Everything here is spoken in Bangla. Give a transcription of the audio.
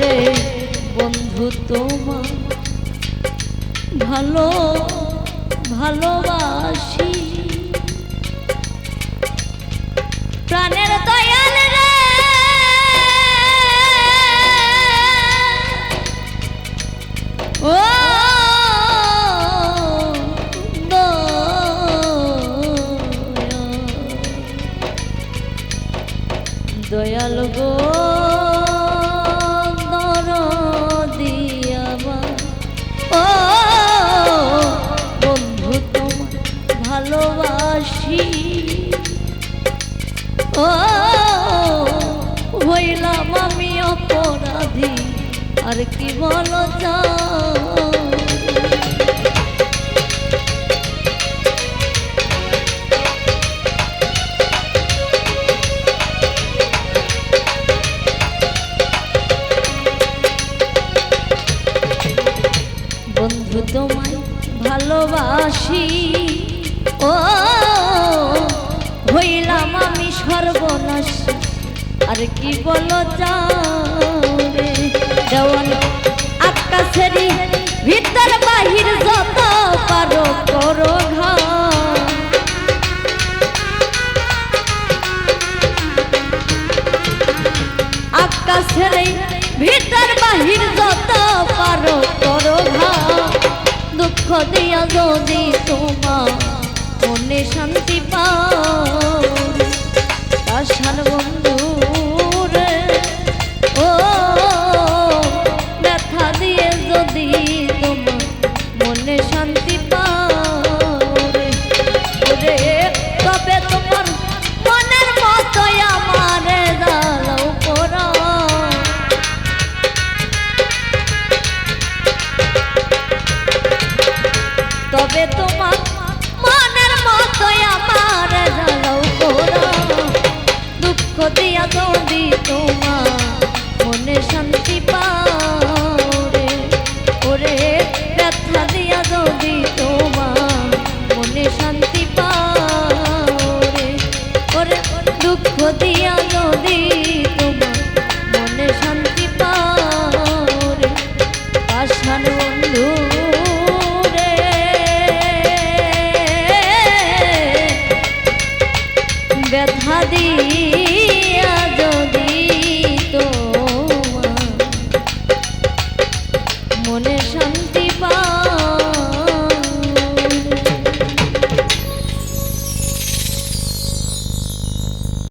ওরে বন্ধু তোমার। ভালো ভালোবাসি। প্রাণের দয়াল রে। ও দয়াল গো। ভালোবাসি। ও হইলাম আমি অপরাধী আর কি বলো তোমায় ভালোবাসি। ও, হইলাম আমি সর্বনাশ। আর কি বলো রে দেওয়ান আকাশেরই ভিতর বাহির যত পারো করো ঘা। আকাশের ভিতর বাহির যত পারো করো দুঃখ দিয়া যদি তোমার মনে শান্তি পাও আশার বন্ধু রে। ও দিয়ে যদি তোমার মনে শান্তি Deixando de